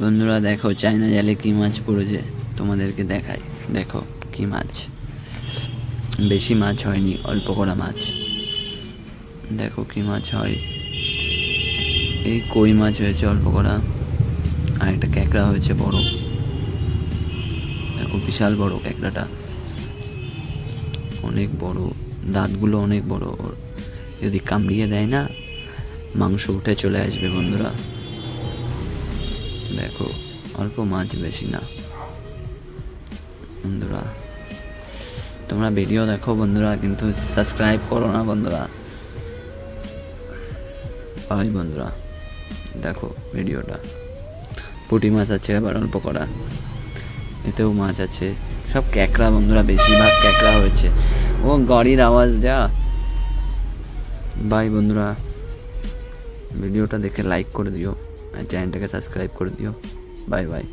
বন্ধুরা, দেখো, চায়না জালে কি মাছ পড়েছে? তোমাদেরকে দেখাই। দেখো, কি মাছ। বেশি মাছ হয়নি, অল্প করা মাছ। দেখো, কি মাছ হয়। এই কই মাছ হয়েছে, অল্প করা। আর একটা ক্যাকড়া হয়েছে বড়। দেখো, বিশাল বড় ক্যাকড়াটা। অনেক বড়। দাঁতগুলো অনেক বড়। যদি কামড়িয়ে দেয় না, মাংস উঠে চলে আসবে, বন্ধুরা। দেখো, অল্প মাছ বেশি না। বন্ধুরা, তোমরা ভিডিও দেখো বন্ধুরা, কিন্তু সাবস্ক্রাইব করো না বন্ধুরা। হয় বন্ধুরা, দেখো ভিডিওটা পুঁটি মাছ আছে, আবার অল্প করা। এতেও মাছ আছে। সব ক্যাকড়া বন্ধুরা, বেশিরভাগ ক্যাকড়া হয়েছে। ও, গাড়ির আওয়াজ, যা। বাই বন্ধুরা। ভিডিওটা দেখে লাইক করে দিও। আর চ্যানেলটাকে সাবস্ক্রাইব করে দিও বাই বাই